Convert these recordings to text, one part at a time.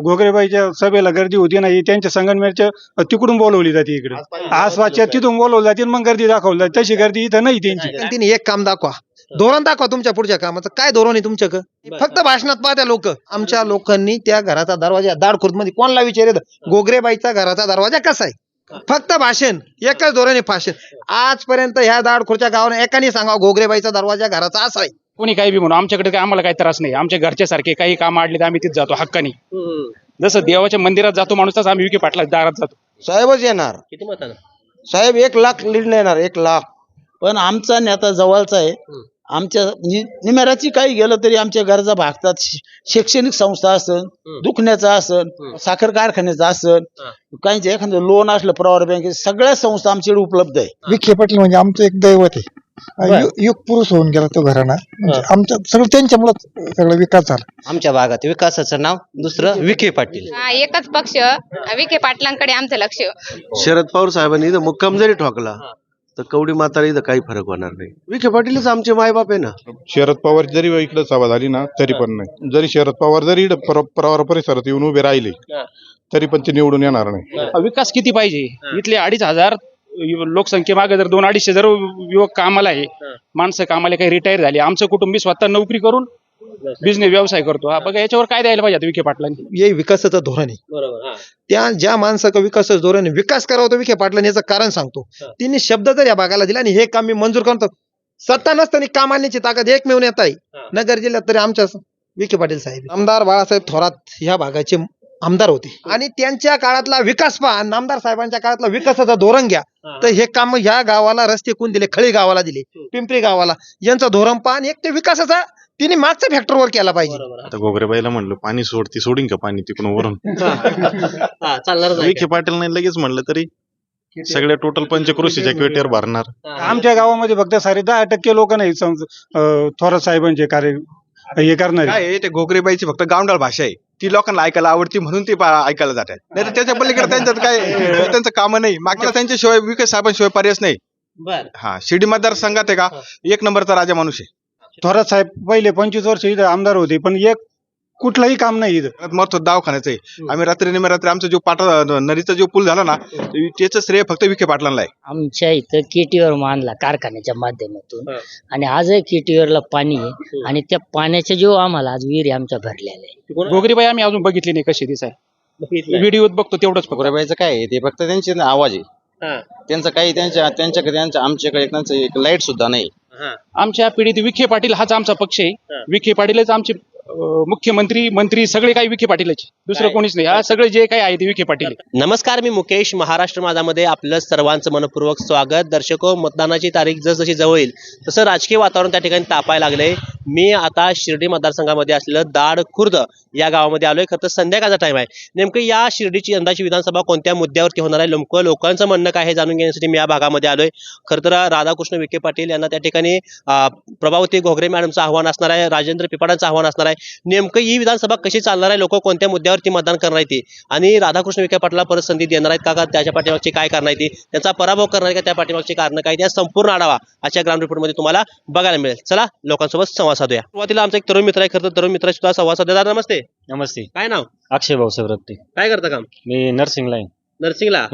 घोगरेबाईच्या सभेला गर्दी होती नाही त्यांच्या संगमनेरच्या तिकडून बोलवली जाते इकडे. आसपासच्या तिथून बोलवली जाते आणि मग गर्दी दाखवली जाते. तशी गर्दी इथं नाही त्यांची. पण तिने एक काम दाखवा. धोरण दाखवा तुमच्या पुढच्या कामाचं. काय धोरण आहे तुमच्याकडं? फक्त भाषणात पाहत्या लोक. आमच्या लोकांनी त्या घराचा दरवाजा दाडखुर्दमध्ये कोणला विचारत गोगरेबाईचा घराचा दरवाजा कसा आहे? फक्त भाषण. एकच धोरण आहे भाषण. आजपर्यंत ह्या दाडखुरच्या गावाने एकाने सांगा गोगरेबाईचा दरवाजा घराचा असा आहे. कोणी काही बी म्हणू आमच्याकडे काय आम्हाला काही त्रास नाही. आमच्या घरच्या सारखे काही काम आडले तर आम्ही तिथे जातो हक्कानी. जसं देवाच्या मंदिरात जातो माणूस तसं आम्ही विखे पाटला दारात जातो. साहेबच येणार. किती मतानं साहेब एक लाख लीड येणार एक लाख. पण आमचा नेता जवळचा आहे. आमच्या नि- निमेराची काही गेलं तरी आमच्या गरजा भागतात. शि- शैक्षणिक संस्था असन दुखण्याचा असन साखर कारखान्याचा असन काहींचे एखादं लोन असलं प्रवर बँकेचे सगळ्या संस्था आमच्याकडे उपलब्ध आहे. विखे पाटील म्हणजे आमचं एक दैवत आहे. यु- युग पुरुष होऊन गेला तो घराणा. म्हणजे आमच्या सगळं त्यांच्यामुळे सगळा विकास झाला. आमच्या भागात विकासाचं नाव दुसरं विखे पाटील. हा एकच पक्ष. विखे पाटलांकडे आमचं लक्ष. शरद पवार साहेबांनी इथं मुक्काम जरी ठोकला तर कवडी माताला इथं काही फरक होणार नाही. विखे पाटीलच आमचे मायबाप आहे ना. शरद पवार जरी इकडे सभा झाली ना तरी पण नाही. जरी शरद पवार जरी इकडे पर- प्रवार परिसरात येऊन उभे राहिले तरी पण ते निवडून येणार नाही. विकास किती पाहिजे? इथले अडीच हजार लोकसंख्येमागे जर दोन अडीचशे जर युवक कामाला आहे माणसं कामाला काही रिटायर झाली. आमचं कुटुंबी स्वतः नोकरी करून बिझनेस व्यवसाय करतो. हा बघा याच्यावर काय द्यायला पाहिजे विखे पाटलांनी. हे विकासाचं धोरण आहे. बरोबर हा. त्या ज्या माणसाचं विकासाचं धोरण आहे विकास करावं तो विखे पाटलांनी याचं कारण सांगतो. तिने शब्द जर या भागाला दिला आणि हे काम मी मंजूर करतो सत्ता नसताना काम आणण्याची ताकद एक मिळून येत आहे नगर जिल्ह्यात तरी आमच्या विखे पाटील साहेब. आमदार बाळासाहेब थोरात ह्या भागाचे आमदार होते. आणि त्यांच्या काळातला विकास पहा आणि आमदार साहेबांच्या काळातला विकासाचं धोरण घ्या. तर हे काम ह्या गावाला रस्ते कोण दिले? खळी गावाला दिले पिंपरी गावाला. यांचं धोरण पहा आणि एक ते विकासाचा तिने मागच्या फॅक्टरवर केला पाहिजे. आता गोगरेबाईला म्हणलं पाणी सोड ती सोडीन का पाणी तिकडून वरून? हा. चालणारच आहे विखे पाटील नाही लगेच म्हणलं तरी सगळ्या टोटल पंचकृषीच्या क्वेटीवर भरणार. आमच्या गावामध्ये फक्त साडे दहा टक्के लोक नाही समज अं, थोरात साहेबांचे कार्य हे करणारे. काय आहे, ते घोगरेबाईची फके गावंडाळ भाषा आहे. ती लोकांना ऐकायला आवडती म्हणून ती ऐकायला जातात नाही तर त्याच्या पलीकडे त्यांच्यात काय त्यांचं काम नाही. मागच्या त्यांच्याशिवाय विकास साहेबांशिवाय पर्यायच नाही. बर. हा शिर्डी मतदारसंघात आहे का? एक नंबरचा राजा माणूस आहे. थोरात साहेब पहिले पंचवीस वर्ष इथं आमदार होते पण एक कुठलंही काम नाही इथं. परत महत्त्व दवाखान्याचं आहे. आम्ही रात्री निम्या रात्री आमचा जो पाटा नदीचा जो पूल झाला ना त्याचं श्रेय फक्त विखे पाटलांना आहे. आमच्या इथं केटीवर मानला कारखान्याच्या माध्यमातून. हा. आणि आजही केटीवरला पाणी आहे. आणि त्या पाण्याच्या जो आम्हाला आज विहिरी आमच्या भरलेल्या आहे गोगरीबाई आम्ही अजून बघितली नाही कशी दिसाय. व्हिडिओत बघतो तेवढंच. फक्त काय आहे ते फक्त त्यांचे आवाज आहे. हा. त्यांचं काही त्यांच्या त्यांच्याकडे त्यांच्या आमच्याकडे त्यांचं एक लाइट सुद्धा नाही. हा. आमच्या पिढीत विखे पाटील हाच आमचा पक्ष आहे. हा. विखे पाटीलच आमचे मुख्यमंत्री मंत्री सगळे काही विखे पाटीलच. दुसरं? कोणीच नाही. हा सगळे जे काही आहे ते विखे पाटील. नमस्कार मी मुकेश महाराष्ट्र माझामध्ये आपलं सर्वांचं मनपूर्वक स्वागत. दर्शको मतदानाची तारीख जसजशी जवळ येईल तसं राजकीय वातावरण त्या ठिकाणी तापायला लागलंय. मी आता शिर्डी मतदारसंघामध्ये असलेलं दाड खुर्द या गावामध्ये आलोय. खरं तर संध्याकाळचा टाइम आहे. नेमकं या शिर्डीची यंदाची विधानसभा कोणत्या मुद्द्यावरती होणार आहे? नेमकं लोकांचं म्हणणं काय हे जाणून घेण्यासाठी मी या भागामध्ये आलोय. खरं तर राधाकृष्ण विखे पाटील यांना त्या ठिकाणी प्रभावती घोगरे मॅडमचं आव्हान असणार आहे. राजेंद्र पिपाडांचं आव्हान असणार आहे. नेमकं ही विधानसभा कशी चालणार आहे? लोक कोणत्या मुद्द्यावरती मतदान करणार आहे ते? आणि राधाकृष्ण विखे पाटला परत संधी देणार आहेत का? त्याच्या पाठीमागची काय कारण आहे ती? त्यांचा पराभव करणार आहे का? त्या पाठीमागची कारण काय त्या संपूर्ण आढावा आजच्या ग्राउंड रिपोर्टमध्ये तुम्हाला बघायला मिळेल. चला लोकांसोबत संवाद साधूया. सुरुवातीला आमचा एक तरुण मित्र आहे. खरं तर तरुण मित्राशी सुद्धा संवाद साधूया. दादा नमस्ते. नमस्ते. काय नाव? अक्षय भाऊ सवरत्ते. काय करता काम? मी नर्सिंगला आहे. नर्सिंगला?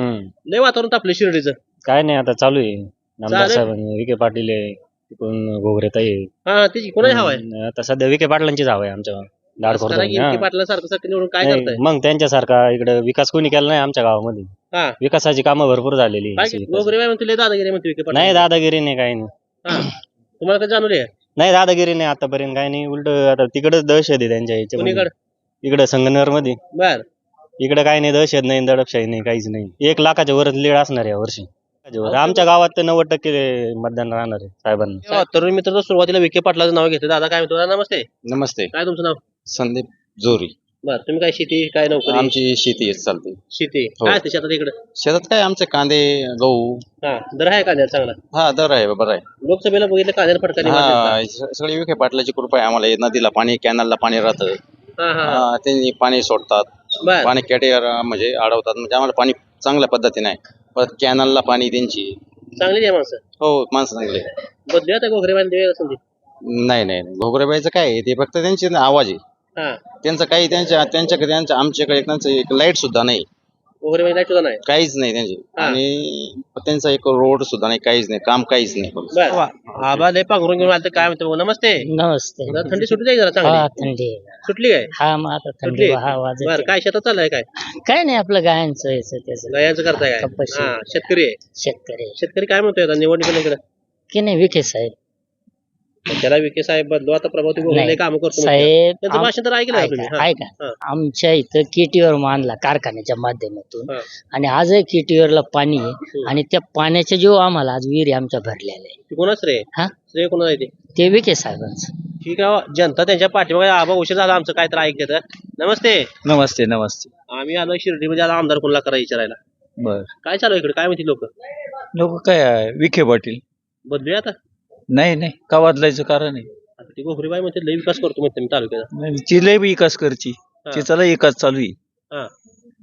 लय वातावरण तापलं शिर्डीचं. काय नाही आता चालू आहे. नामदार. साहेबांनी विखे पाटील आहे. तिकडून घोगरेताई हा त्याची कोणाची हवा आहे? आता सध्या विखे पाटलांचीच हवा आहे आमच्या कारण की विखे पाटला सारखं सारखं निवडून काय करताय? मग त्यांच्यासारखा इकडे विकास कोणी केला नाही आमच्या गावामध्ये. हा. विकासाची कामं भरपूर झालेली काय गोगरे म्हणते लय दादागिरी म्हणते विखे पाटील नाही दादागिरी नाही काही नाही. हा. तुम्हाला काय जाणवले नाही दादागिरी नाही आतापर्यंत काही नाही. उलट आता तिकडच दहशत आहे त्यांच्या कोणीकडे? इकडे संगनगरमध्ये बर. इकडे काही नाही दहशत नाही दडपशाही नाही काहीच नाही. एक लाखाच्या वर लीड असणार या वर्षी. आमच्या गावात तर नव्वद टक्के मतदान राहणार आहे साहेबांना. तेव्हा तरुण मित्र तर सुरुवातीला विखे पाटलाचं नाव घेतलं. दादा काय म्हणतो? दादा नमस्ते. नमस्ते. काय तुमचं नाव? संदीप जोरी. बर तुम्ही काय शेती काय नोकरी? आमची शेती आहे चालते. शेती हो. काय असते शेतात इकडे? शेतात काय आमचे कांदे गहू. हा दर आहे कांद्याला चांगला? हा दर आहे बरं आहे. लोकसभेला बघितलं कांद्याला फटका नाही मारला. हा स- सगळी विखे पाटलाची कृपा आहे आम्हाला. हे नदीला पाणी कॅनलला पाणी राहतं. हा हा हा. हा, त्यांनी पाणी सोडतात. बर. पाणी कॅटेर म्हणजे अडवतात. म्हणजे आम्हाला पाणी चांगल्या पद्धतीने आहे. परत कॅनलला पाणी त्यांची. चांगली आहे माणसं. हो माणसं चांगले बदलूया त्या घोगरे बांधले संधी नाही नाही नाही. घोगरेबाईचं काय आहे ते फक्त त्यांचे आवाज आहे. हा. त्यांचं काही त्यांच्या त्यांच्याकडे त्यांच्या आमच्याकडे त्यांचं एक लाइट सुद्धा नाही. वगैरे म्हणजे सुद्धा नाही. काहीच नाही त्यांचे. हा. आणि त्यांचा एक रोड सुद्धा नाही काहीच नाही काम काहीच नाही. बर. आबा लय पांघरून घेऊन आलं काय म्हणतो नमस्ते. नमस्ते. जरा थंडी सुटली आहे जरा हा चांगली थंडी आहे. सुटली काय? हा मग आता सुटली थंडी हा वाजत बर काय शेतात चाललंय काय? काय नाही आपलं गायांचं याचं त्याचं गायांचं करताय काय? कपाशी. हा शेतकरी आहे. शेतकरी शेतकरी काय म्हणतोय आता निवडणुकीकडे की नाही विखे साहेब. त्याला विखे साहेब बदलू. आता प्रभाती. लय काम करतो. साहेब त्यांचं आम- भाषण तर ऐकलं तुम्ही. ऐका हा. ऐका. हा. आमच्या इथं केटीवर मानला कारखान्याच्या माध्यमातून. हा. आणि आजही केटीवरला पाणी आहे. आणि त्या पाण्याच्या जो आम्हाला आज विहिरी आमच्या भरलेल्या आहे ते कोणाच रे? हा? श्रेय कोणाला आहे ते? ते विखे साहेबांचं. ठीक आहे जनता त्यांच्या पाठीमागे आबा उशीर झाला आमचं काय तर. ऐकते नमस्ते. नमस्ते नमस्ते. आम्ही आलो शिर्डीमध्ये आता आमदार कोणाला करा विचारायला? बर. काय चालू आहे इकडे? काय म्हणते लोक? लोक काय विखे पाटील. बदलूया आता? नाही नाही. का बदलायचं कारण आहे? आता ती गोखरीबाई म्हणते लय विकास करतो म्हणते मी तालुक्याचा. ती लय विकास करची हा. तिचा विकास चालू आहे. हा.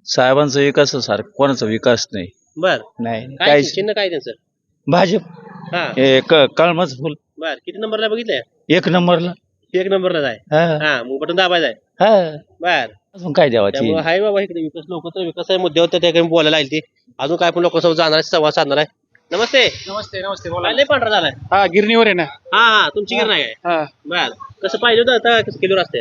साहेबांचा विकास सारखं कोणाचा विकास नाही. बर. नाही काय काहीच चिन्ह काय त्यांचं? भाजप. हा. हे क- कळमच फुल. बर. किती नंबरला बघितलंय? एक नंबरला. एक नंबरला जाय. हा. हा मग बटन दाबायचं आहे हा. बर. अजून काय द्यावाची त्यामुळे हाय बाबा इकडे विकास लोक तर विकास आहे मुद्द्यावर त्या ठिकाणी बोलायला आली ती अजून काय पण लोकांसोबत जाणार आहे, संवाद साधणार आहे. नमस्ते. नमस्ते नमस्ते काय लय पांढरा झालाय? हा गिरणीवर आहे ना. हा हा तुमची गिरण आहे हा. बर. कसं पाहिजे होतं आता? कसं किलोवर असते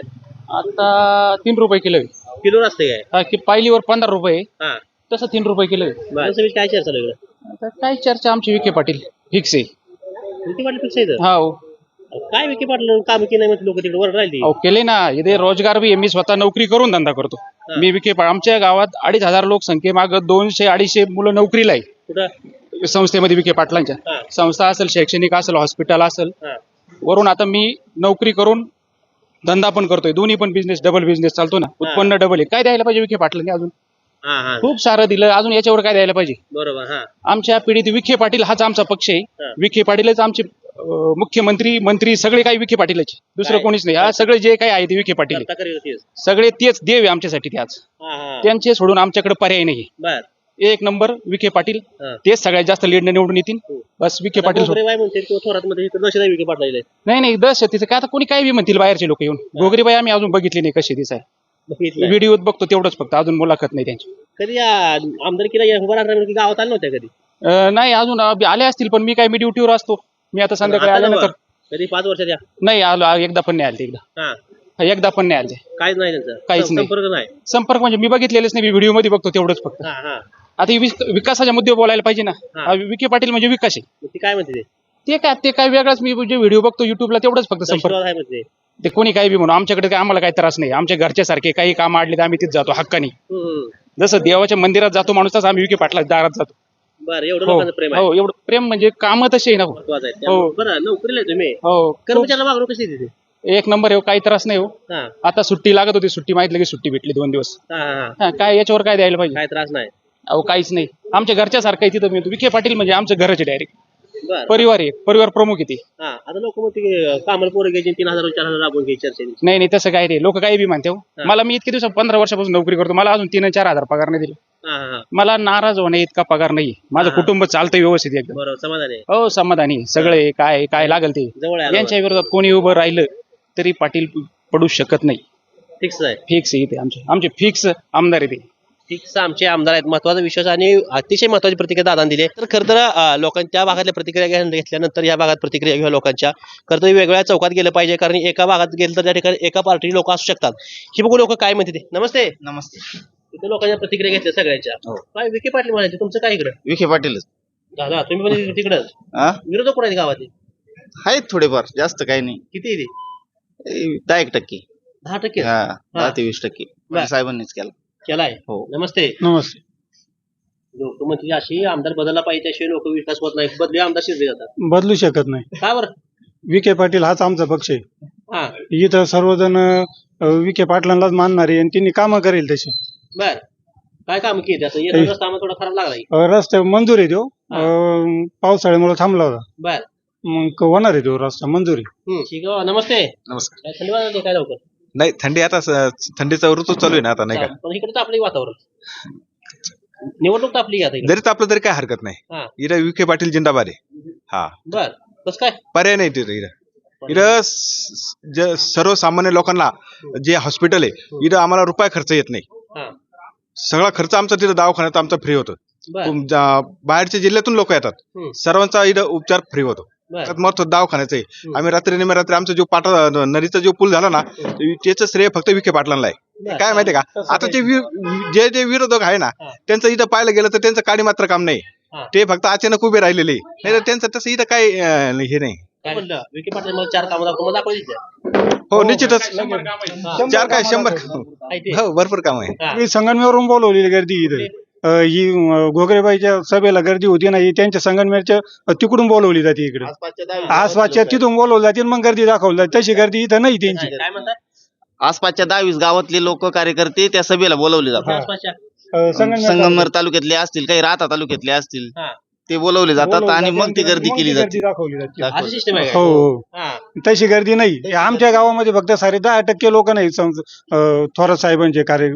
आता तीन रुपये किलो आहे. किलोवर असते काय? हा की पायलीवर पंधरा रुपये. हा. तसं तीन रुपये किलो आहे. बर काय चर्चा चालू आहे इकडं? आता काय चर्चा आमची विखे पाटील फिक्स आहे. विखे पाटील फिक्स आहे इथं? हा हो. काय विखे पाटील काम केली नाही म्हणते लोक तिकडे? वर राहिली. अहो केले ना. इथे रोजगार बी आहे. मी स्वतः नोकरी करून धंदा करतो. मी विखे पा- आमच्या गावात अडीच हजार लोकसंख्येमाग दोनशे अडीचशे मुलं नोकरीला आहे. कुठं? संस्थेमध्ये विखे पाटलांच्या. संस्था असेल शैक्षणिक असेल हॉस्पिटल असेल. वरून आता मी नोकरी करून धंदा पण करतोय. दोन्ही पण बिझनेस डबल बिझनेस चालतो ना. उत्पन्न डबल आहे. काय द्यायला पाहिजे विखे पाटलांनी अजून? खूप सारं दिलं. अजून याच्यावर काय द्यायला पाहिजे? बरोबर आमच्या पिढीत विखे पाटील हाच आमचा पक्ष. आहे. विखे पाटीलच आमचे मुख्यमंत्री मंत्री सगळे काही विखे पाटीलच. दुसरं? कोणीच नाही. हा सगळे जे काही आहे ते विखे पाटील. सगळे तेच देव आहे आमच्यासाठी ते आज. त्यांचे सोडून आमच्याकडे पर्याय नाही एक नंबर विखे पाटील. हा. तेच सगळ्यात जास्त लीडने निवडून येतील. हो. बस विखे पाटील म्हणते किंवा थोरात मध्ये विखे नाही नाही दस तिचं काय आता कोणी काय बी म्हणतील बाहेरचे लोक येऊन. गोगरीबाई आम्ही अजून बघितली नाही कशी दिसाय बघितलं व्हिडिओत बघतो तेवढंच फक्त अजून मुलाखत नाही त्यांची. कधी या आमदारकीला या उभा राहणार की गावात आले नव्हत्या कधी? अं, नाही अजून अं, आले असतील पण मी काय मी ड्युटीवर असतो. मी आता संध्याकाळी आता आल्यानंतर. कधी पाच वर्षात या नाही आलो एकदा पण नाही आले एकदा. हा, एकदा पण नाही आले. काहीच नाही त्यांचं. काहीच नाही. संपर्क नाही. संपर्क म्हणजे मी बघितलेलेच नाही मी व्हिडिओमध्ये बघतो तेवढंच फक्त. हा हा. आता ही विक- विकासाच्या मुद्दे बोलायला पाहिजे ना. हा. हा, विखे पाटील म्हणजे विकास आहे. मग ती काय म्हणते ते? ते काय ते काय वेगळंच मी जे व्हिडिओ बघतो युट्यूबला तेवढंच फक्त संपर्क. दहशतवाद आहे म्हणते ते. कोणी काही बी म्हणून आमच्याकडे काय आम्हाला काही त्रास नाही. आमच्या घरच्या सारखे काही काम आडले तर आम्ही तिथे जातो हक्कानी. हम्म. जसं देवाच्या मंदिरात जातो माणूस तसं आम्ही विखे पाटला दारात जातो. बरं एवढं हो लोकांचं प्रेम आहे. हो एवढं प्रेम म्हणजे काम तशी आहे ना. हो. महत्वाचं आहे. त्यामुळे- बरं नोकरीला आहे तुम्ही. हो कर्मचाऱ्याला वागणूक कशी एक नंबर आहे हो, काही त्रास नाही हो. हा. आता सुट्टी लागत होती सुट्टी माहिती की सुट्टी भेटली दोन दिवस. हा हा हा. हा, काय याच्यावर काय द्यायला पाहिजे? काय त्रास नाही. अहो काहीच नाही. आमच्या घरच्या सारखं आहे तिथं मी विखे पाटील म्हणजे आमच्या घराचे डायरेक्ट बरं. परिवार आहे परिवार प्रमुख आहे ते. हा आता लोक मग ते कामाला पोरं घ्यायची तीन हजार चार हजार राबवून घ्यायची चर्चेने नाही नाही तसं काय रे लोक काही बी म्हणते हो. मला मी इतके दिवस पंधरा वर्षापासून नोकरी करतो. मला अजून तीन चार हजार पगार नाही दिले. हा हा हा. मला नाराज होणे इतका पगार नाही. माझं. कुटुंब चालतंय व्यवस्थित एकदम. बरोबर समाधान आहे. हो समाधानी सगळे काय काय लागल ते. जवळ आहे यांच्या विरोधात कोणी उभं राहिलं तरी पाटील पडू शकत नाही. फिक्स आहे. फिक्स आहे इथे आमचे. आमचे फिक्स आमदार आहे ते. फिक्स आमचे आमदार आहेत. महत्त्वाचा विश्वास आणि अतिशय महत्वाची प्रतिक्रिया दादाने दिली. तर खरं तर लोकांच्या भागातल्या प्रतिक्रिया घ्या- घेतल्यानंतर या भागात प्रतिक्रिया घ्या लोकांच्या. खरं तर वेगवेगळ्या चौकात गेलं पाहिजे. कारण एका भागात गेलं तर त्या ठिकाणी एका पार्टी लोक असू शकतात. ही बघू लोक काय म्हणते ते? नमस्ते. नमस्ते. इथे लोकांच्या प्रतिक्रिया घेतल्या सगळ्यांच्या. हो. काय विखे पाटील म्हणायचे तुमचं काय इकडं? विखे पाटीलच. दादा तुम्ही पण तिकडं. हा विरोधक कोण आहेत गावातले? आहेत थोडेफार. जास्त काही नाही. किती दहा एक टक्के. दहा टक्के? हा दहा ते वीस टक्के. बर. साहेबांनीच केला. केलाय. हो. नमस्ते. नमस्ते. लोक अशी आमदार बदलला पाहिजे त्याशिवाय लोक विकास होत नाही बदली आमदार शिरले जातात. बदलू शकत नाही. का बरं? विखे पाटील हाच आमचा पक्ष आहे. हा. इथं सर्वजण अं, विखे पाटलांनाच मानणारे आणि त्यांनी कामं करेल तशी बर. काय काम केली? आता येता रस्ता आम्हाला थोडा खराब लागलाय. रस्ता मंजूर आहे तो अं, पावसाळ्यामुळे थांबला होता. बर. मग होणार आहे तो रस्ता मंजूर हम्म, नमस्ते. नमस्कार. काय थंडी वाजते काय लवकर? नाही थंडी आता स- थंडीचा ऋतू चालू आहे ना आता नाही का? पण इकडे तापले वातावरण. निवडणूक तापली आता इकडे? जरी तापलं तरी काय हरकत नाही. हा. इथं विखे पाटील जिंदाबाद आहे. हा. बर. कस काय? पर्याय नाही तिथं इथं इथं स- ज- सर्वसामान्य लोकांना जे हॉस्पिटल आहे इथं आम्हाला रुपया खर्च येत नाही. हा. सगळा खर्च आमचा तिथं दवाखान्यात आमचा फ्री होतो. बर. तुम- जा- बाहेरच्या जिल्ह्यातून लोक येतात हम्म. सर्वांचा इथं उपचार फ्री होतो. त्यात महत्त्व दवाखान्याचं आहे. आम्ही रात्री निमरात्री आमचा जो पाटा नदीचा जो पूल झाला ना त्याचं श्रेय फक्त विखे पाटलांना आहे. काय माहितीये का? आता ते जे जे विरोधक आहे ना हा. त्यांचं इथं पाहायला गेलं तर त्यांचं काडी मात्र काम नाही. हा. ते फक्त अचानक उभे राहिलेले. नाही तर त्यांचं तसं इथं काही अं, हे नाही. काय का? हो निश्चितच. चार काय? शंभर? हो भरपूर काम आहे हा. मी संगमनेरवरून बोलवलेली गर्दी इथं. ही अं, घोगरेबाईच्या सभेला गर्दी होती ना ही त्यांच्या संगमनेरच्या अं, तिकडून बोलवली जाते इकडे. आसपासच्या तिथून बोलवली जाते आणि मग गर्दी दाखवली जाते. तशी गर्दी इथं नाही त्यांची. काय म्हणताय आसपासच्या दहावीस गावातले लोक कार्यकर्ते त्या सभेला बोलवले जातात. संगमनेर तालुक्यातले. असतील काही राहता तालुक्यातले असतील. ते बोलवले जातात आणि जाते मग ती गर्दी केली जाते. दाखवली जाते. अशी सिस्टम आहे हो? हो. तशी गर्दी नाही. आमच्या गावामध्ये फक्त साडे दहा टक्के लोक नाही थोरात साहेबांचे कार्य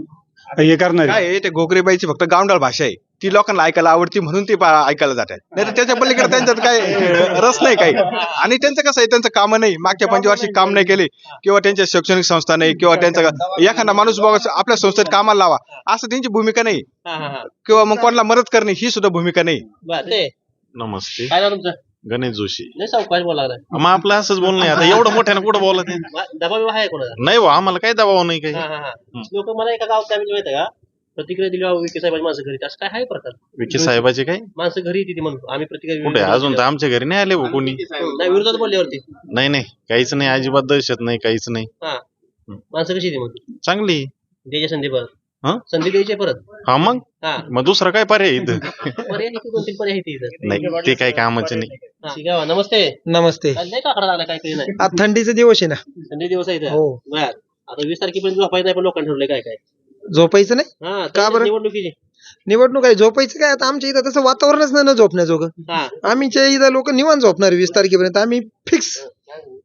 हे करणारे. काय आहे ते घोगरेबाईची फक्त गावंडाळ भाषा आहे. ती लोकांना ऐकायला आवडती म्हणून ती पा- ऐकायला जातात. नाही तर त्याच्या पलीकडे त्यांच्यात काय अं, रस नाही काही. आणि त्यांचं कसं आहे त्यांचं काम नाही. मागच्या पंचवार्षिक काम नाही केले किंवा त्यांच्या शैक्षणिक संस्था नाही किंवा त्यांचा एखादा माणूस बाबा आपल्या संस्थेत कामाला लावा. असं त्यांची भूमिका नाही. हा, हा, हा. किंवा मग कोणाला मदत करणे ही सुद्धा भूमिका नाही. बर. ते नमस्ते. काय नाव तुमचं? गणेश जोशी. नाही सावकाश मग आपलं असंच बोलणं आहे. आता एवढं मोठ्यानं कुठं बोलत आहे? दबा बिबा आहे कोणाचा? नाही हो आम्हाला काही दबाव नाही काही. हा, हा, हा. लोक मला एका गावात काय म्हणजे माहिती आहे का? प्रतिक्रिया दिली बाबा विखे साहेबांची माणसं घरी असं काय आहे प्रकार? विखे साहेबाचे काही माणसं घरी येते ती म्हणून. आम्ही प्रतिक्रिया कुठे? अजून तर आमच्या घरी नाही आले हो कोणी. नाही विरोधात बोलल्यावरती. नाही नाही. काहीच नाही. अजिबात दहशत नाही काहीच नाही. हा. माणसं कशी येते मग? चांगली. संधी परत हा? संधी द्यायची परत. हा मग? हा. मग दुसरं काय पर्याय इथं? पर्याय नाही, दोन तीन पर्याय आहेत इथं नाही ते काही कामाचे नाही. हा, ठीक आहे, नमस्ते. नमस्ते. आज लागला काय काही नाही. आज थंडीचे दिवस आहे ना. संधी दिवस आहे इथं. हो. बर. आता वीस तारखेपर्यंत झोपायचं नाही पण लोकांनी ठरवलंय काय काय. झोपायचं नाही? हा का बरं? निवडणुकीची. निवडणूक आहे झोपायचं काय? आता आमच्या इथं तसं वातावरणच नाही ना झोपण्याजोगं. हा. आम्हीच्या इथं लोक निवांत झोपणार वीस तारखेपर्यंत. आम्ही फिक्स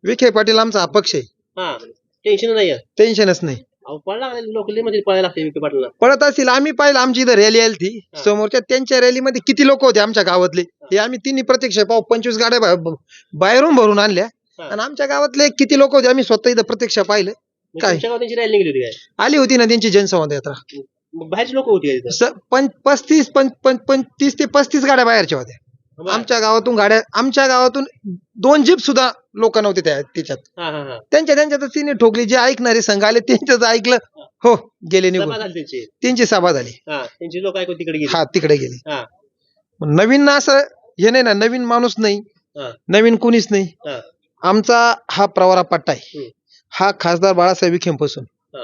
विखे पाटील आमचा अपक्ष आहे. हा. टेन्शन नाही आहे. टेन्शनच नाही. अहो पळला लोक मध्ये पळायला लागते विखे पाटला पळत असतील आम्ही पाहिलं आमची इथं रॅली आली ती समोरच्या त्यांच्या रॅलीमध्ये किती लोक होते आमच्या गावातले? हे. आम्ही तिन्ही प्रत्यक्ष पाहू पंचवीस गाड्या बा- बाहेरून भरून आणल्या. हा. आणि आमच्या गावातले किती लोक होते आम्ही स्वतः इथं प्रत्यक्ष पाहिलं. काय? तुमच्या गावात त्यांची रॅली निघली होती काय? आली होती ना त्यांची जनसंवाद यात्रा. मग बाहेरची लोक होती का तिथं स- पं- पस्तीस पं- पं- पं- तीस ते पस्तीस गाड्या बाहेरच्या होत्या. आमच्या गावातून गाड्या आमच्या गावातून दोन जीप सुद्धा लोक नव्हते त्या त्याच्यात हा हा हा. त्यांच्या त्यांच्यात तिने ठोकली जे ऐकणारे संघ आले त्यांच्याच ऐकलं हो. गेले सभा निघून झाली त्यांची. त्यांची सभा झाली. हा त्यांची लोक ऐकून तिकडे गेली. हा तिकडे गेले. हा. मग नवीन ना असं हे नाही ना नवीन माणूस नाही. हा. नवीन कुणीच नाही. हा. आमचा हा प्रवारा पट्टा आहे. हा खासदार बाळासाहेब विखेपासून. हा.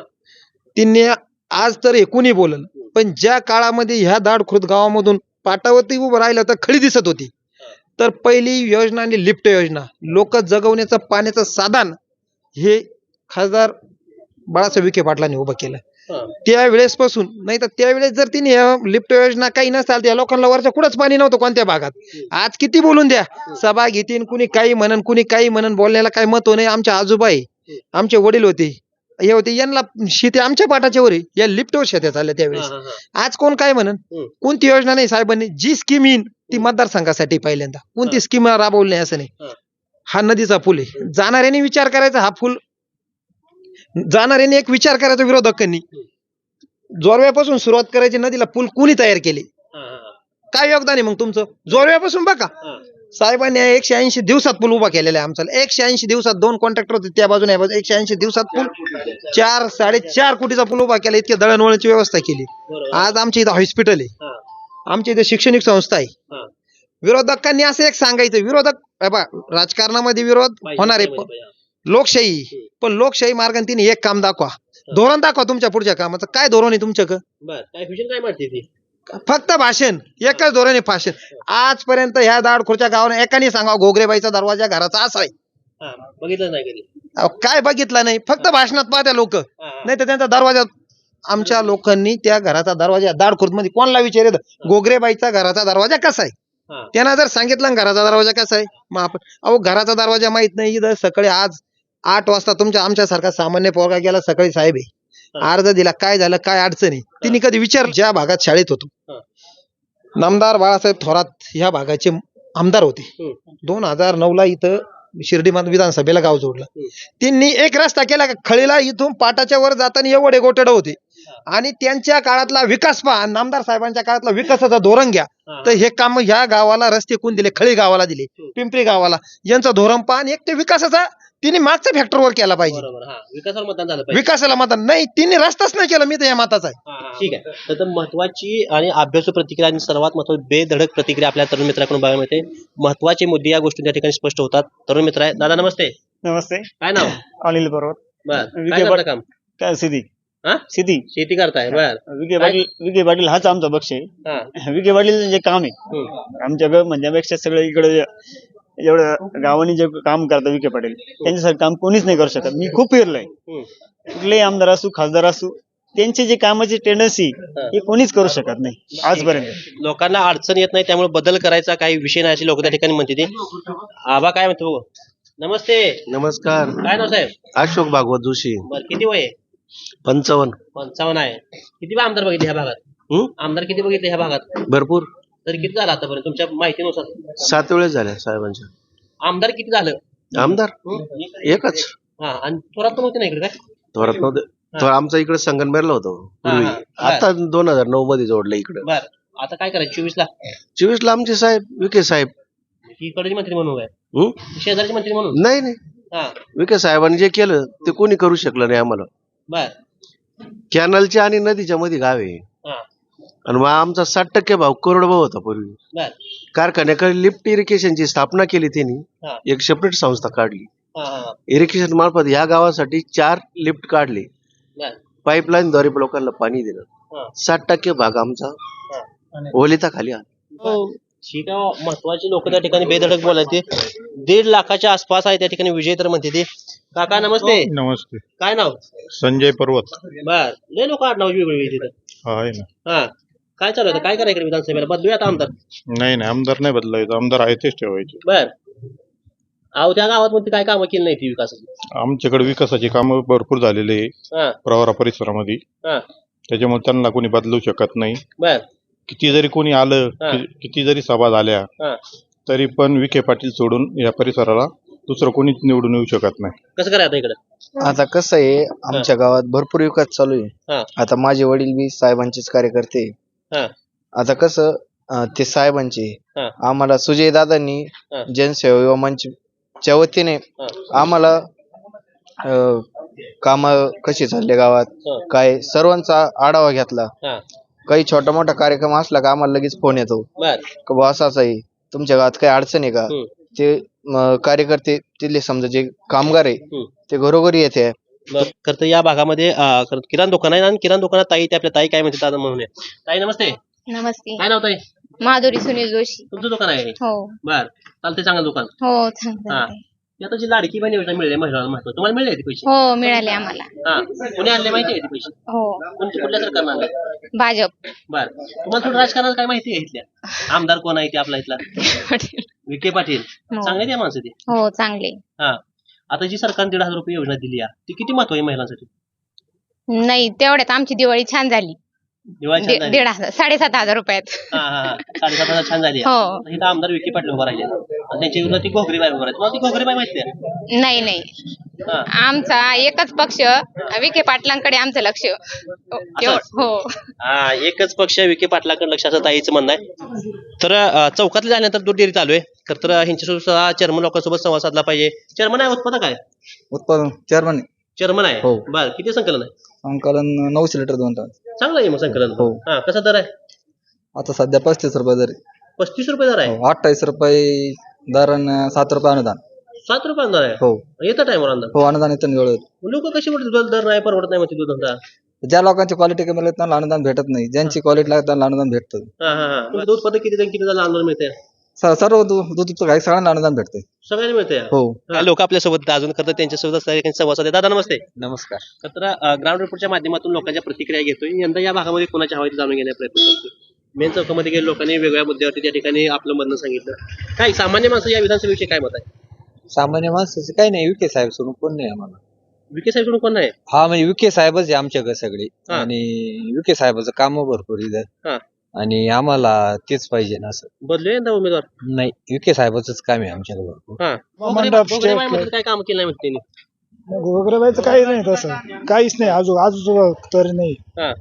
तिने आज तर हे कुणी बोलल पण ज्या काळामध्ये ह्या दाडखुर्द गावामधून पाटावरती उभं राहिलं तर खळी दिसत होती. तर पहिली योजना आणि लिफ्ट योजना. लोक जगवण्याचं पाण्याचं साधन हे खासदार बाळासाहेब विखे पाटलांनी उभं केलं. त्यावेळेस पासून नाही तर त्यावेळेस जर तिने लिफ्ट योजना काही नसताल त्या लोकांना वरच्या कुठंच पाणी नव्हतं कोणत्या भागात. आज किती बोलून द्या. सभा घेतीन कुणी काही म्हणन कुणी काही म्हणन बोलण्याला काही महत्त्व नाही. आमचे आजोबा आहे. आमचे वडील होते. हे होते यांना शेती आमच्या पाटाच्या वर आहे. या लिफ्टवर शेत्या चालल्या हा, त्यावेळेस. आज कोण काय म्हणन? हम्म. कोणती योजना नाही साहेबांनी? जी स्कीम येईन ती मतदारसंघासाठी पहिल्यांदा. कोणती स्कीम राबवली नाही असं नाही. हा. नदीचा पूल आहे. जाणाऱ्याने विचार करायचा हा पूल जाणाऱ्याने एक विचार करायचा विरोधकांनी. जोरव्यापासून सुरुवात करायची नदीला पूल कुणी तयार केले. काय योगदान आहे मग तुमचं? जोरव्यापासून बघा. साहेबांनी एकशे ऐंशी दिवसात पूल उभा केलेला आहे आमचा एकशे ऐंशी दिवसात दोन कॉन्ट्रॅक्टर होते त्या बाजूने एकशे ऐंशी दिवसात पूल चार साडेचार कोटीचा पूल उभा केला इतके दळणवळणची व्यवस्था केली. आज आमच्या इथं हॉस्पिटल आहे. आमच्या इथे शैक्षणिक संस्था आहे. विरोधकांनी असं एक सांगायचं विरोधक राजकारणामध्ये विरोध होणार आहे. लोकशाही पण लोकशाही मार्गाने तिने एक काम दाखवा. धोरण दाखवा तुमच्या पुढच्या कामाचं. काय धोरण आहे तुमच्याकडं? बर काय काय मारते फक्त भाषण एकच धोरण आहे भाषण. आजपर्यंत ह्या दाडखोरच्या गावाने एकाने सांगा घोगरेबाईचा दरवाजा घराचा असा आहे. हा बघितलं नाही कधी? अहो, काय बघितलं नाही फक्त भाषणात पाहत्या लोक. नाही तर त्यांचा दरवाजा आमच्या लोकांनी त्या घराचा दरवाजा दाडखुर्दमध्ये कोणाला विचारत घोगरेबाईचा घराचा दरवाजा कसा आहे? हा. त्यांना जर सांगितलं ना घराचा दरवाजा कसा आहे मग आपण अहो घराचा दरवाजा माहीत नाही इथं सकाळी आज आठ वाजता तुमच्या आमच्यासारखा सामान्य पोरगा गेला सकाळी साहेब आहे. अर्ज दिला काय झालं काय अडचण? तिने कधी विचार ज्या भागात शाळेत होतो. नामदार बाळासाहेब थोरात ह्या भागाचे आमदार होते. दोन हजार नऊ ला इथं शिर्डीमध्ये विधानसभेला गाव जोडलं. त्यांनी एक रस्ता केला का? खळीला इथून पाटाच्या वर जाताना एवढे गोटड होते. आणि त्यांच्या काळातला विकास पहा नामदार साहेबांच्या काळातला विकासाचा धोरण घ्या. तर हे काम ह्या गावाला रस्ते कोण दिले? खळी गावाला दिले पिंपरी गावाला. यांचं धोरण पहा आणि एक ते विकासाचा तिने मागचा फॅक्टरवर केला पाहिजे. बरोबर हा. विकासावर मतदान झालं पाहिजे. विकासाला मत नाही तिने रस्ताच नाही केला मी तर या मताचा आहे. ठीक आहे. तर तर महत्वाची आणि अभ्यासू प्रतिक्रिया आणि सर्वात महत्वाची बेधडक प्रतिक्रिया आपल्या तरुण मित्राकडून बघायला मिळते. महत्त्वाचे मुद्दे या गोष्टी त्या ठिकाणी स्पष्ट होतात. तरुण मित्र आहे दादा नमस्ते. नमस्ते. काय नाव? अनिल पर्वत बर. विखे करता. काम? काय सिद्धी हा? सिद्धी शेती करताय. बर. विखे पाटील विखे पाटील हाच आमचा पक्ष आहे. हा. विखे पाटील जे काम आहे हम्म. आमच्या ग म्हणण्यापेक्षा सगळं इकडे एवढं गावाने जे काम करतात विखे पाटील त्यांच्यासारखं काम कोणीच नाही करू शकत. मी खूप फिरलोय. कुठलेही आमदार असू खासदार असू त्यांचे जे कामाची टेंडन्सी हे. कोणीच करू शकत नाही आजपर्यंत. लोकांना अडचण येत नाही त्यामुळे बदल करायचा काही विषय नाही अशी लोक त्या ठिकाणी म्हणते ते. आबा काय म्हणतो बघू. नमस्ते. नमस्कार. काय नाव साहेब? अशोक भागवत जोशी. बर किती वय आहे? पंचावन्न. पंचावन्न आहे. किती आमदार बघितले ह्या भागात? आमदार किती बघितले ह्या भागात? भरपूर. तरी किती झालं आतापर्यंत तुमच्या माहितीनुसार. सात वेळेस झाल्या साहेबांच्या. आमदार किती झालं? आमदार? एकच. हा आणि थोरात पण होते ना इकडे काय? थोरात नव्हते. थोर आमचा इकडे संगनमेरला होतो. पूर्वी हा, हा. आता दोन हजार नऊ मध्ये जोडलं इकडे. बर. आता काय करायचं? चोवीस ला चोवीस ला आमचे साहेब विखे साहेब. ही कडची मंत्री म्हणून काय? हं? शेजारची मंत्री म्हणून? नाही नाही. हा. विखे साहेबांनी जे केलं ते कोणी करू शकलं नाही आम्हाला. बर. कॅनलच्या आणि नदीच्या मध्ये गाव आहे. हा. आणि मग आमचा साठ टक्के भाव करोड भाव होता पूर्वी. बर. कारखान्याकडे लिफ्ट इरिगेशनची स्थापना केली त्यांनी एक सेपरेट संस्था काढली. हा हा इरिगेशन मार्फत या गावासाठी चार लिफ्ट काढले. बर. पाईपलाईन द्वारे लोकांना पाणी दिलं. हा. साठ टक्के भाग आमचा हा. ओलिता खाली आला. हो. ठीक आहे महत्वाची लोक त्या ठिकाणी बेधडक बोलायचे. दीड लाखाच्या आसपास आहे त्या ठिकाणी विजय तर म्हणते ते. काका नमस्ते. नमस्ते. काय नाव? संजय पर्वत. बर. लय लोक आडनाव वेगवेगळे तिथं. आहे ना. हा. काय चालू आहे आता? काय करायचं विधानसभेला? बदलूया आता आमदार. नाही नाही आमदार नाही बदलायचं. आमदार आहे तेच ठेवायचे. बर. अहो त्या गावात मध्ये काय कामं केली नाही ती विकासाची? आमच्याकडे विकासाची कामं भरपूर झालेली आहे. हा. प्रवरा परिसरामध्ये. हा. त्याच्यामुळे त्यांना कोणी बदलू शकत नाही. बर. किती जरी कोणी आलं हा. कि- किती जरी सभा झाल्या हा. तरी पण विखे पाटील सोडून या परिसराला दुसरं कोणीच निवडून येऊ शकत नाही. कसं करायचं इकडं? आता कसं आहे आमच्या गावात भरपूर विकास चालू आहे. हा. आता माझे वडील बी साहेबांचेच कार्यकर्ते आहे. हा. आता कसं अं, ते साहेबांचे हा. आम्हाला सुजय दादांनी हा. जनसेवा युवा मंचच्या वतीने हा. आम्हाला काम कशी चालले गावात? हा. काय सर्वांचा आढावा घेतला. हा. काही छोटा मोठा कार्यक्रम असला का आम्हाला लगेच फोन येतो. बर. का बुवा असाच आहे तुमच्या गावात काही अडचण आहे का? हम्म. ते म, कार्यकर्ते तिथले समजा जे कामगार आहे हम्म. ते घरोघरी येते. खरं तर या भागामध्ये अं, खरं तर किराणा दुकान आहे आणि किराणा दुकानात ताई ते आपल्या ताई काय म्हणते दादा म्हणून. ताई नमस्ते. नमस्ते. काय नाव ताई? माधुरी सुनील जोशी. तुमचं दुकान आहे? हे? बर चालते चांगलं दुकान. हो चांगलं हा. आहे. ती आता जी लाडकी बहीण योजना मिळाली महिलांना महत्त्व तुम्हाला मिळले ते पैसे? हो मिळाले आम्हाला. हा. कोणी आणले माहिती आहे ते पैसे? हो. कोणत्या कुठल्या सरकारनं आणले? भाजप. बर. तुम्हाला थोडं राजकारणात काय माहिती आहे इथल्या? आमदार कोण आहे ते आपला इथला? विखे पाटील. हो. चांगले ते माणसं ते. हो चांगले. हा. आता जी सरकारने दीड हजार रुपये योजना दिली आहे ती किती महत्वाची आहे महिलांसाठी? नाही तेवढ्यात आमची दिवाळी छान झाली. दिवाळी छान दि- झाली. दीड हजार साडेसात हजार रुपयात हा हा हा. साडेसात हजार छान झाली. हो. इथं आमदार विखे पाटील उभा राहिले आणि त्यांच्या विरोधात ती घोगरीबाई उभा राहिली. तुम्हाला ती घोगरीबाई माहिती आहे? नाही नाही. हा. आमचा एकच पक्ष विखे पाटलांकडे आमचं लक्ष. एवढं- हो. हा एकच पक्ष विखे पाटलाकडे लक्ष असं ताईचं म्हणणं आहे. तर अं, चौकातले झाल्यानंतर दूध डेअरी चालू आहे. तर तर ह्यांच्यासोबत सुद्धा चेअरमन लोकांसोबत संवाद साधला पाहिजे. चेअरमन आहे उत्पादक आहे? उत्पादन चेअरमन चेअरमन आहे? हो. बर किती संकलन आहे? संकलन नऊशे लिटर दोन टन चांगलं आहे मग संकलन. हो. हा कसा दर आहे? आता सध्या पस्तीस रुपये दर पस्तीस रुपये दर आहे? अठ्ठावीस रुपये दर आणि सात रुपये अनुदान. सात रुपये दर आहे? हो. येतं टायमवर अंदाज हो अनुदान येतं वेळेत लोक कशी म्हणतात दुधाला दर नाही परवडत नाही म्हणते दूध धंदा ज्या लोकांची क्वालिटी कमी लागते त्यांना अनुदान भेटत नाही. ज्यांची क्वालिटी लागते त्यांना अनुदान भेटतं. हा हा हा. तुमचं दूध उत्पादक किती किती झालं अंदाज मिळते स- सर्व दू- दूध काही सगळ्यांना अनुदान भेटतंय. सगळ्यांना मिळते हो. लोक आपल्यासोबत अजून करतात त्यांच्यासोबत असणारे काही संवाद साधे दादा नमस्ते. नमस्कार. तर ग्राउंड रिपोर्टच्या माध्यमातून लोकांच्या प्रतिक्रिया घेतोय. यंदा या भागामध्ये कोणाच्या हवा आहे ते जाणून घेण्याचा प्रयत्न करतो मेन चौकामध्ये गेले लोकांनी वेगळ्या मुद्द्यावरती त्या ठिकाणी आपलं म्हणणं सांगितलं. काय सामान्य माणसं या विधानसभेविषयी काय मत आहे? सामान्य माणसाचं काही नाही विखे साहेब सोडून कोण नाही आम्हाला. विखे साहेब कोण नाही? हा म्हणजे विखे साहेबच आहे आमच्याकडे सगळे. हा. आणि विखे साहेबाचं काम भरपूर इथं. हा. आणि आम्हाला तेच पाहिजे ना असं. बदलूया ना उमेदवार? नाही युके साहेबाच काम आहे आमच्याकडे हा. मंडप गोगरेबाई स्टेट म्हणतात काय काम केलं नाही म्हणते त्यांनी? गोगरेबाईचं काही नाही तसं. काहीच नाही. अजून अजून तरी नाही. हा.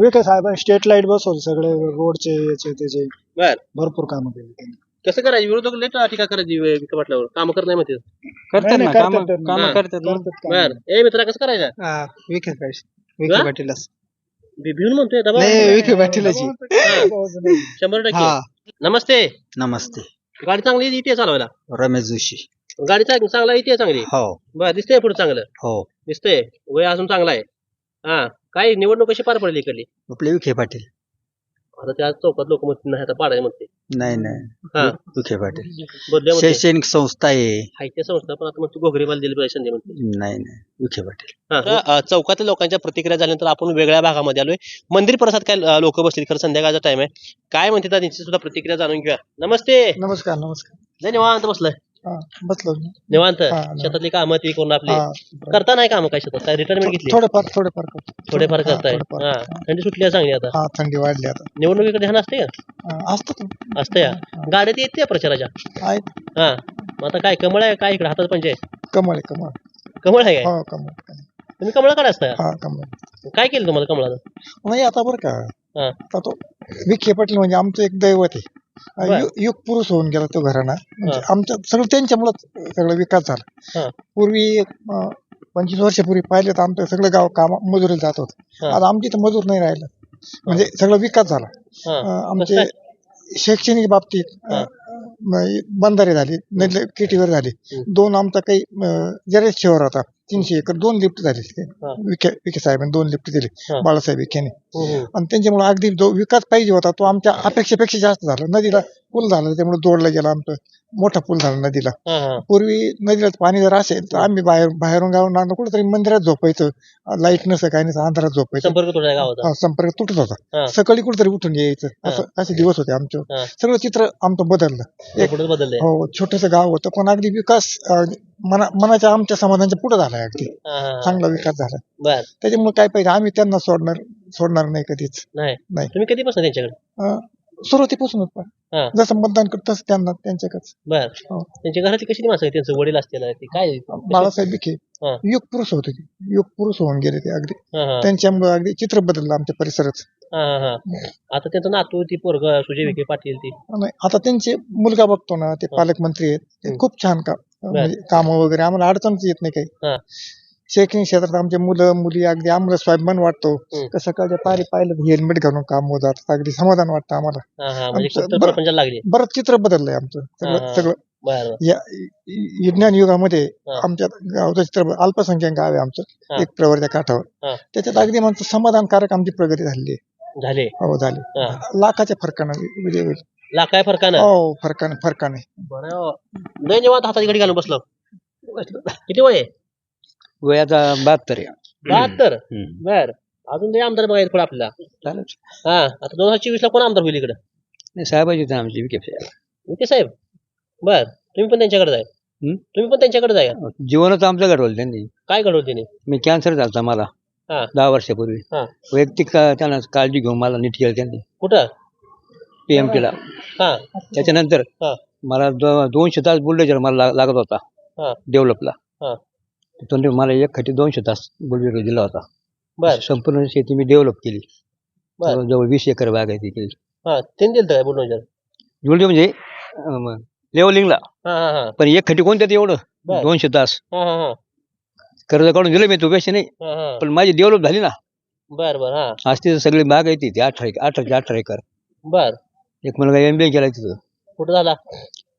विकास साहेबांनी स्टेट लाइट बसवले सगळे रोडचे याचे त्याचे. बर. भरपूर कामं केली त्यांनी. कसं करायची? विरोधक लेट टीका करायची विखे पाटलावर. काम करत नाही म्हणते. नाही, नाही, करतात ते. कामं हा, करतात कामं. बर. ए मित्रा कसं करायचं? विखे पाटील विखे हा? भी- भिवून म्हणतोय दबा नाही विखे पाटीलच. शंभर टक्के. नमस्ते. नमस्ते. गाडी चांगली इथे चालवायला? रमेश जोशी. गाडी चांगली चांगला इथे चांगली हो. बर दिसतंय पुढे चांगलं? हो. दिसतंय. वय अजून चांगला आहे. हा. काय निवडणूक कशी पार पडली इकडली? आपले विखे पाटील. आता त्या चौकात लोक म्हणते नाही आता पाडायला म्हणते. नाही नाही. हा. विखे पाटील. बदल्या म्हणते. शैक्षणिक संस्था आहे. संस्था पण आता म्हणते घोगरेबाला दिली पाहिजे संधी म्हणते. नाही नाही. विखे पाटील. हा. अ, चौकातल्या लोकांच्या प्रतिक्रिया झाल्यानंतर आपण वेगळ्या भागामध्ये आलोय. मंदिर प्रसाद काय लोक बसली खरं संध्याकाळचा टाइम आहे. काय म्हणते त्यांची सुद्धा प्रतिक्रिया जाणून घेऊया. नमस्ते. नमस्कार नमस्कार. निवांत बसलाय. बसलो मी. निवांत? शेतातली कामं ती करून आपली. हा. करता नाही कामं काय शेतात? काय रिटायरमेंट घेतली? थोडेफार थोडेफार करतो. थोडेफार करताय? थोडेफार. हा. थंडी सुटली आहे चांगली आता? हा थंडी वाढली आता. निवडणुकीकडे ध्यान असते का? हा, असतं ते. असते या गाड्या ती येते प्रचाराच्या? आहेत. हा. मग आता काय कमळ आहे काय इकडे? हातात पंचायत कमळ आहे कमळ. कमळ आहे काय? हो कमळ कमळ. तुम्ही कमळाकडे असता? हा कमळ. काय केलं तुम्हाला कमळानं नाही आता बरं का. हा. आता तो विखे पाटील म्हणजे आमचं एक दैवत आहे. बर. यु- युग पुरुष होऊन गेला तो घराणा. म्हणजे. आमच्या सगळं त्यांच्यामुळं सगळं विकास झाला. पूर्वी अं, पंचवीस वर्षापूर्वी पाहिलं तर आमचं सगळं गाव काम मजुरीला जात होतं. हा. आता आमच्या इथं मजूर नाही राहिलं. म्हणजे सगळं विकास झाला. हा. अं, आमचे शैक्षणिक बाबतीत अं, म- बंधारे झाले नदीला केटीवर झाले. दोन आमचा काही जरेच शहर होता. तीनशे एकर दोन लिफ्ट झाले हा. विखे विखे साहेबांनी दोन लिफ्ट दिले. हा. बाळासाहेब विखेने. हम्म. आणि त्यांच्यामुळे अगदी जो विकास पाहिजे होता तो आमच्या अपेक्षेपेक्षा जास्त झाला. नदीला पूल झाला त्यामुळे जोडला गेला आमचं. मोठा पूल झाला नदीला. हा हा. पूर्वी नदीला पाणी जर असेल तर आम्ही बाहेर बाहेरून गावून आणलं कुठेतरी मंदिरात झोपायचं. लाइट नसं काही नसं अंधारात झोपायचं. संपर्क हा, तुटत हा. होता सकाळी कुठेतरी उठून यायचं. असं असे दिवस होते आमचे. हा. सगळं चित्र आमचं बदललं. एक बदललंय. हो छोटस गाव होतं पण अगदी विकास मना मनाच्या आमच्या समाधानाच्या पुढे झालाय अगदी. हा. चांगला विकास झाला. बर. त्याच्यामुळे काय पाहिजे? आम्ही त्यांना सोडणार सोडणार नाही कधीच. नाही. नाही. तुम्ही कधीपासून त्यांच्याकडे? अं, सुरुवातीपासूनच पण. हा. जसं मतदान करत तसं त्यांना त्यांच्याकडे बर. हो. त्यांच्या घरातली कशी माणसं आहेत? त्यांचं वडील असतील ते काय बाळासाहेब विखे. हा. युग पुरुष होते ते. युग पुरुष होऊन गेले ते अगदी. हा, हा. त्यांच्यामुळे अगदी चित्र बदललं आमच्या परिसरात हा, हा, हा. आता त्यांचं नातू ती पोरग सुजय विखे पाटील ती. नाही आता त्यांचे मुलगा बघतो ना ते पालकमंत्री आहेत. ते खूप छान काम काम वगैरे आम्हाला अडचणच येत नाही काही. शैक्षणिक क्षेत्रात आमचे मुलं मुली अगदी आम्हाला स्वाभिमान वाटतो. का सकाळच्या पारी पाहिलं हेल्मेट घालून काम होतात अगदी समाधान वाटतं आम्हाला. म्हणजे बरंच चित्र बदललंय आमचं. सगळं. सगळं. या विज्ञान युगामध्ये. आमच्या गावचं चित्र अल्पसंख्याक गाव आहे आमचं. एक प्रवरच्या काठावर. त्याच्यात अगदी आमचं समाधानकारक आमची प्रगती झालेली आहे. झाले. हो झाली. हा. लाखाच्या फरकानं विजय होईल लाखाय फरकानं? हो फरकाने फरकाने. बरं नाही निवांत हाताची घडी घालून बसलो. किती वय आहे? वय आता बहात्तर आहे. बहात्तर? हम्म. बर. अजून ते आमदार बघायचं पुढे आपल्याला. चालेल. हा आता दोन हजार चोवीस ला कोण आमदार होईल इकडे? नाही, साहेबाची आमची विखे साहेब. विखे साहेब? बर. तुम्ही पण त्यांच्याकडे जाय. हम्म? तुम्ही पण त्यांच्याकडे जाय जीवनच आमचं घडवलं त्यांनी. काय घडवलं त्यांनी? मी कॅन्सर झाला मला. हा. दहा वर्षापूर्वी. हा. वैयक्तिक का- त्यांना काळजी घेऊन मला नीट केलं त्यांनी. कुठं? पीएमटीला हा. त्याच्यानंतर हा. मला दो- दोनशे तास बुलडोजर मला ला- लागत होता. हा. डेव्हलपला. हा. तिथून मला एक खटी दोनशे तास बुलडोजर दिला होता. बर. संपूर्ण शेती मी डेव्हलप केली. बर. जवळ वीस एकर बाग आहे ती केली हा. त्यांनी दिलं काय बुलडोजर? बुलडोजर म्हणजे लेवलिंगला. हा हा हा. पण एक खटी कोणत्यात एवढं? बर. दोनशे तास. हा हा हा. कर्ज काढून दिलं मी तो पैसे नाही. हा हा. पण माझी डेव्हलप झाली ना. बर बर हा. आज तिथं सगळी बाग आहे ती ती अठरा एक- अठराचे अठरा एकर. बर. एक मुलगा एमबीए केला तिथं. कुठं झाला?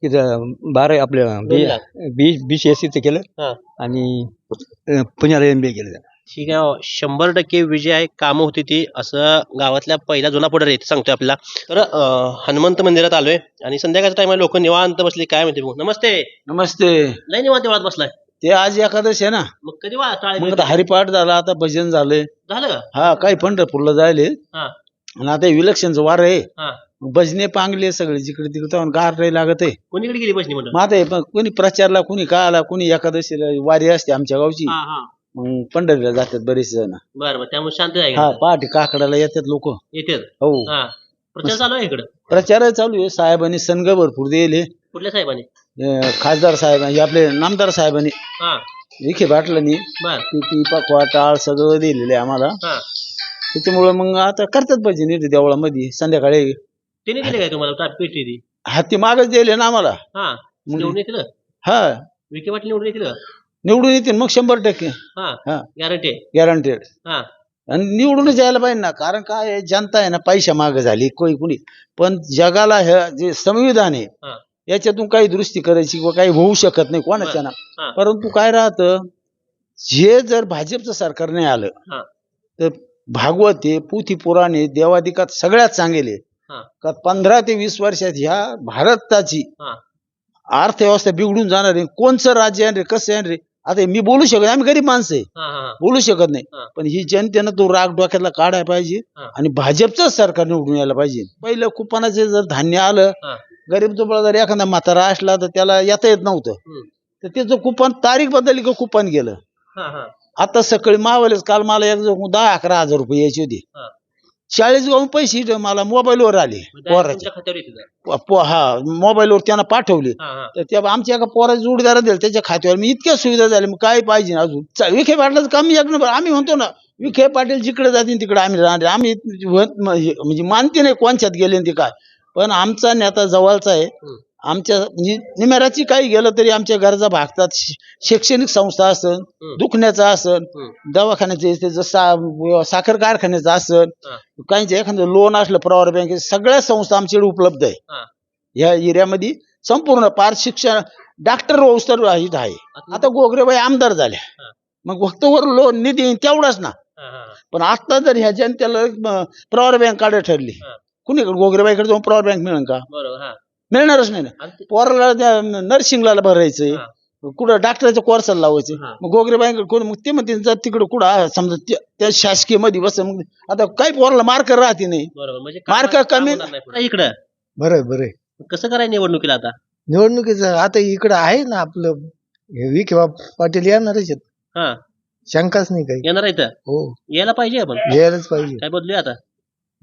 तिथं बारा आपल्या दोन lakh. B B C S C केलं. हा. आणि अं, पुण्याला एमबीए केलं त्यानं. ठीक आहे शंभर टक्के विजय आहे कामं होती ती. असं गावातल्या पहिला जुना पुढारी आहे, सांगतोय आपल्याला. तर अं, हनुमंत मंदिरात आलोय. आणि संध्याकाळच्या टाइम लोक निवांत बसले. काय म्हणते भाऊ? नमस्ते. नमस्ते. लय निवांत निवांत बसलाय. ते आज एकादश आहे ना. मग कधी वा टाळे मग आता हरिपाठ झाला आता भजन झाले. झालं का? हा काही पंढरपूरला जायले. हा. आणि आता विलक्षणचं वार आहे. हा. भजने पांगले सगळे जिकडे तिकडे जाऊन गार रे लागत आहे. कोणीकडे गेली मग आता हे कोणी प्रचारला कोणी काला कोणी एकादशीला वारी असते आमच्या गावची. हा हा. मग पंढरीला जातात बरेचसे जण. बरं बरं. त्यामुळे शांत आहे हा पहाटे काकडाला येतात लोक. येते हो. हा. प्रचार चालू आहे इकडं? प्रचार चालू आहे. साहेबांनी संघ भरपूर दिले. कुठल्या साहेबांनी? खासदार साहेबांनी आपले नामदार साहेबांनी हा. विखे पाटलांनी बर. पिटी पकवा टाळ सगळं दिलेलं आहे आम्हाला. हा. त्याच्यामुळं मग आता करतात पाहिजे नीट देवळामध्ये. संध्याकाळी तिने दिले काय तुम्हाला? पेटी ती? हाती मागच दिले ना आम्हाला. हा. निवडून येतील? हा. विखे पाटील निवडून येतील? निवडून येतील मग शंभर टक्के. हा. हा. गॅरंटी गॅरंटेड हा. आणि निवडूनच यायला पाहिजे ना. कारण काय आहे, जनता आहे ना पैशा माग झाली. कोणी कुणी पण जगाला हे जे संविधान आहे हा. याच्यातून काही दुरुस्ती करायची किंवा काही होऊ शकत नाही कोणाच्या ना हा. परंतु काय राहतं जे जर भाजपचं सरकार नाही आलं हा. तर भागवत आहे पुथी पुराण आहे देवादिकात सगळ्यात चांगले हा. का पंधरा ते वीस वर्षात ह्या भारताची हा. अर्थव्यवस्था बिघडून जाणार आहे कोणचं राज्य आहे रे कसं आहे रे आता हे मी बोलू शकत नाही, आम्ही गरीब माणसं आहे हा हा बोलू शकत नाही हा. पण ही जनतेनं तो राग डोक्यातला काढायला पाहिजे हा. आणि भाजपचंच सरकार निवडून यायला पाहिजे पहिलं कुपनाचे जर धान्य आलं हा. गरीब दुबळा जर एखादा म्हातारा असला तर त्याला येता येत नव्हतं. तर त्याचं कुपन तारीख बदलली का कुपन गेलं. हा हा. आता सकाळी मावलेच काल मला एक दहा अकरा हजार रुपये यायचे होते. चाळीस गावून पैसे मला मोबाईलवर आले म्हणजे पोराचे. तुमच्या खात्यावर येतील प- प- हा मोबाईलवर त्यांना पाठवले. तर त्या आमच्या एका पोराच्या जोडीदार दिले त्याच्या खात्यावर मी इतक्या सुविधा झाल्या मग काय पाहिजे अजून? विखे पाटलाचं काम एक नंबर. आम्ही म्हणतो ना विखे पाटील जिकडे जातील तिकडे आम्ही राहणार. आम्ही म्हणजे मानते नाही कोणच्यात गेले ते काय. पण आमचा नेता जवळचा आहे. आमच्या निमेराची काही गेलं तरी आमच्या गरजा भागतात शि- शैक्षणिक संस्था असन. दुखण्याचं असन. दवाखान्याचे त्याचं सा साखर कारखान्याचं असन हा. काहींचे एखादं लोन असलं प्रवर बँकेचं सगळ्या संस्था आमच्याकडे उपलब्ध आहे हा. या एरियामध्ये संपूर्ण पार शिक्षण डॉक्टर तर इथं आहे आता- गोगरेबाई आमदार झाल्या. मग फक्त वर लोन निधी येईन तेवढाच ना पण आता जर ह्या जनतेला प्रवर बँक काढे ठरली. कुणीकडे गोगरेबाईकडे जाऊन प्रवर बँक मिळेल का? बरोबर हा. मिळणारच नाही ना. आणि ते- पोराला त्या नर्सिंगला भरायचंय हा. कुठं डॉक्टरच्या कोर्साला लावायचे हा. मग गोगरेबाई कोण मग ते म्हणते जर तिकडे कुठं समजा त्या- त्या शासकीयमध्ये बस मग आता काही पोराला मार्क राहते नाही. बरोबर म्हणजे मार्क कमी- काम होणार नाही पुढे. इकडं. बरं बरं. कसं करायचं निवडणुकीला आता? निवडणुकीचं आता इकडं आहे ना आपलं हे विखे बाप- पाटील येणारच आहेत. हा. शंकाच नाही काही. येणार आहे इथं हो. यायला पाहिजे आपण. यायलाच पाहिजे. काय बदलूया आता?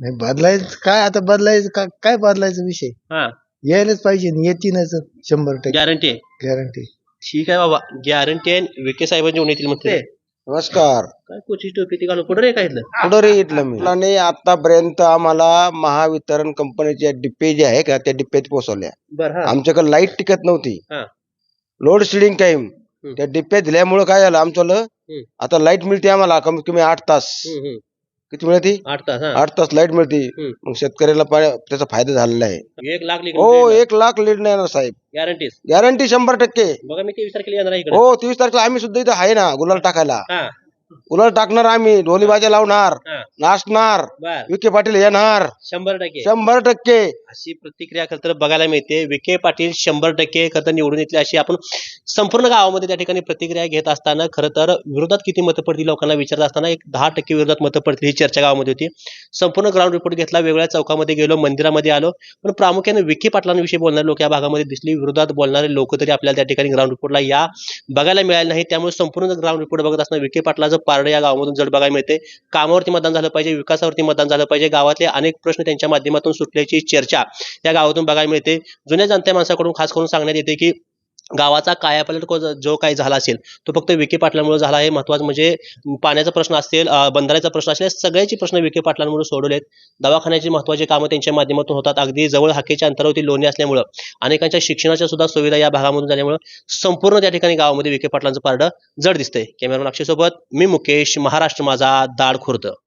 नाही बदलायचं काय आता बदलायचं का- काय बदलायचा विषय? हा. यायलाच पाहिजे आणि येतीनच शंभर टक्के. गॅरंटी आहे. गॅरंटी ठीक आहे बाबा. गॅरंटी आहे. विखे साहेबांची येतील म्हणते. नमस्कार. काय कोची टोपी ती घालून? कुठं रे काय इथलं? इथलं मी? आणि आतापर्यंत आम्हाला महावितरण कंपनीच्या डिप्पे जे आहे का त्या डिप्प्यात पोहोचवल्या. बरं हा. आमच्याकडे लाइट टिकत नव्हती. हा. लोड शेडिंग टाइम त्या डिप्प्यात दिल्यामुळे काय झालं आमचं हम्म. आता लाइट मिळते आम्हाला कमीत कमी आठ तास. हम्म, हम्म. किती मिळते? आठ तास हा. आठ तास लाइट मिळते. हम्म. मग शेतकऱ्याला पा- त्याचा फायदा झालेला आहे. एक लाख हो एक लाख लीड नाही येणार साहेब. गॅरंटी गॅरंटी शंभर टक्के. बघा मी तेवीस तारखेला येणार आहे इकडे. हो तेवीस तारखेला आम्ही सुद्धा इथं आहे ना गुलाल टाकायला. हा. गुलाल टाकणार आम्ही ढोली बाजा लावणार हा. नाचणार बर. विखे पाटील येणार. शंभर टक्के. शंभर टक्के. अशी प्रतिक्रिया खरं तर बघायला मिळते. विखे पाटील शंभर टक्के खरं तर निवडून येतली अशी आपण संपूर्ण गावामध्ये त्या ठिकाणी प्रतिक्रिया घेत असताना खरं तर विरोधात किती मतं पडतील लोकांना विचारत असताना एक दहा टक्के विरोधात मतं पडतील ही चर्चा गावामध्ये होती. संपूर्ण ग्राउंड रिपोर्ट घेतला वेगळ्या चौकामध्ये गेलो मंदिरामध्ये आलो. पण प्रामुख्याने विखे पाटलांविषयी बोलणारे लोक या भागामध्ये दिसली. विरोधात बोलणारे लोक तरी आपल्याला त्या ठिकाणी ग्राउंड रिपोर्टला या बघायला मिळाले नाही. त्यामुळे संपूर्ण ग्राउंड रिपोर्ट बघत असताना विखे पाटलाचं पारडं या गावामधून जड बघायला मिळते. कामावरती मतदान झालं पाहिजे विकासावरती मतदान झालं पाहिजे. गावातले अनेक प्रश्न त्यांच्या माध्यमातून सुटल्याची चर्चा या गावातून बघायला मिळते. जुन्या जाणत्या माणसाकडून खास करून सांगण्यात येते की गावाचा कायापलट को- जो काही झाला असेल तो फक्त विखे पाटलांमुळे झाला. आहे महत्वाचं म्हणजे पाण्याचा प्रश्न असेल बंधाऱ्याचा प्रश्न असेल सगळ्याचे प्रश्न विखे पाटलांमुळे सोडवलेत दवाखान्याची महत्वाची कामं त्यांच्या माध्यमातून होतात. अगदी जवळ हाकेच्या अंतरावरती लोणी असल्यामुळं अनेकांच्या शिक्षणाच्या सुद्धा सुविधा या भागामधून झाल्यामुळं संपूर्ण त्या ठिकाणी गावामध्ये विखे पाटलांचं पारडं जड दिसतंय. कॅमेरामॅन अक्षयसोबत मी मुकेश महाराष्ट्र माझा दाड खुर्द